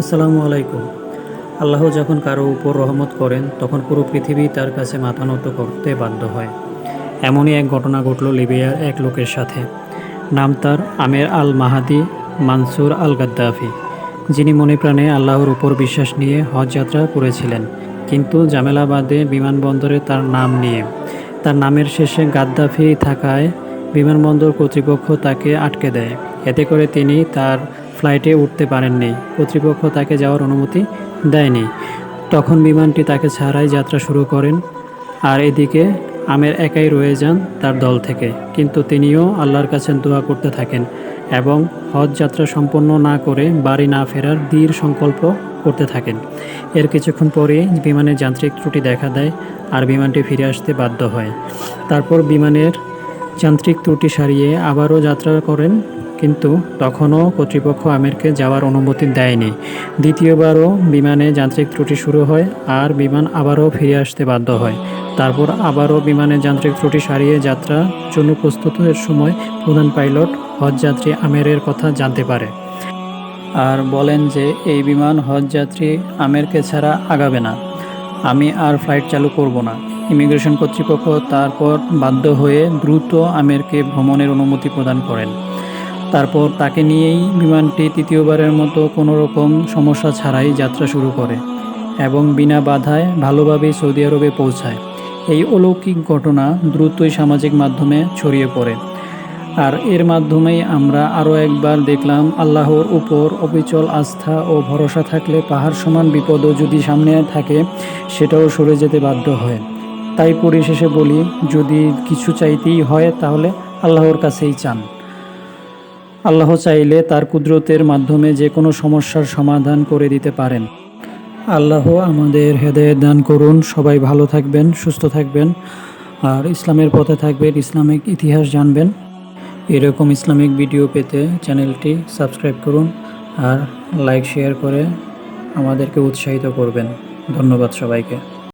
আসসালামু আলাইকুম। আল্লাহ যখন কারও উপর রহমত করেন, তখন পুরো পৃথিবী তার কাছে মাথা নত করতে বাধ্য হয়। এমনই এক ঘটনা ঘটল লিবিয়ার এক লোকের সাথে। নাম তার আমের আল মাহাদি মানসুর আল গাদ্দাফি যিনি মনে প্রাণে আল্লাহর উপর বিশ্বাস নিয়ে হজ যাত্রা করেছিলেন। কিন্তু জামেলাবাদে বিমানবন্দরে তার নাম নিয়ে, তার নামের শেষে গাদ্দাফি থাকায় বিমানবন্দর কর্তৃপক্ষ তাকে আটকে দেয়। এতে করে তিনি তার ফ্লাইটে উঠতে পারেননি। কর্তৃপক্ষ তাকে যাওয়ার অনুমতি দেয়নি। তখন বিমানটি তাকে ছাড়াই যাত্রা শুরু করেন। আর এদিকে আমের একাই রয়ে যান তার দল থেকে। কিন্তু তিনিও আল্লাহর কাছে দোয়া করতে থাকেন এবং হজ যাত্রা সম্পন্ন না করে বাড়ি না ফেরার দৃঢ় সংকল্প করতে থাকেন। এর কিছুক্ষণ পরে বিমানের যান্ত্রিক ত্রুটি দেখা দেয় আর বিমানটি ফিরে আসতে বাধ্য হয়। তারপর বিমানের যান্ত্রিক ত্রুটি সারিয়ে আবারও যাত্রা করেন কিন্তু তখনও কর্তৃপক্ষ আমিরকে যাওয়ার অনুমতি দেয়নি। দ্বিতীয়বারও বিমানে যান্ত্রিক ত্রুটি শুরু হয় আর বিমান আবারও ফিরে আসতে বাধ্য হয়। তারপর আবারও বিমানের যান্ত্রিক ত্রুটি সারিয়ে যাত্রার জন্য প্রস্তুতের সময় প্রধান পাইলট, হজযাত্রী আমেরের কথা জানতে পারে। আর বলেন যে এই বিমান হজযাত্রী আমেরকে ছাড়া আগাবে না। আমি আর ফ্লাইট চালু করব না। ইমিগ্রেশন কর্তৃপক্ষ তারপর বাধ্য হয়ে দ্রুত আমেরকে ভ্রমণের অনুমতি প্রদান করেন। তারপর তাকে নিয়েই বিমানটি তৃতীয়বারের মতো কোনো রকম সমস্যা ছাড়াই যাত্রা শুরু করে এবং বিনা বাধায় ভালোভাবেই সৌদি আরবে পৌঁছায়। এই অলৌকিক ঘটনা দ্রুতই সামাজিক মাধ্যমে ছড়িয়ে পড়ে। আর এর মাধ্যমেই আমরা আরও একবার দেখলাম, আল্লাহর উপর অবিচল আস্থা ও ভরসা থাকলে পাহাড় সমান বিপদও যদি সামনে থাকে, সেটাও সরে যেতে বাধ্য হয়। তাই পরিশেষে বলি, যদি কিছু চাইতেই হয় তাহলে আল্লাহর কাছেই চান। আল্লাহ চাইলে তার কুদরতের মাধ্যমে যে কোনো সমস্যার সমাধান করে দিতে পারেন। আল্লাহ আমাদের হেদায়ত দান করুন। সবাই ভালো থাকবেন, সুস্থ থাকবেন। আর ইসলামের পথে থাকবেন, ইসলামিক ইতিহাস জানবেন। এরকম ইসলামিক ভিডিও পেতে চ্যানেলটি সাবস্ক্রাইব করুন আর লাইক, শেয়ার করে আমাদেরকে উৎসাহিত করবেন। ধন্যবাদ সবাইকে।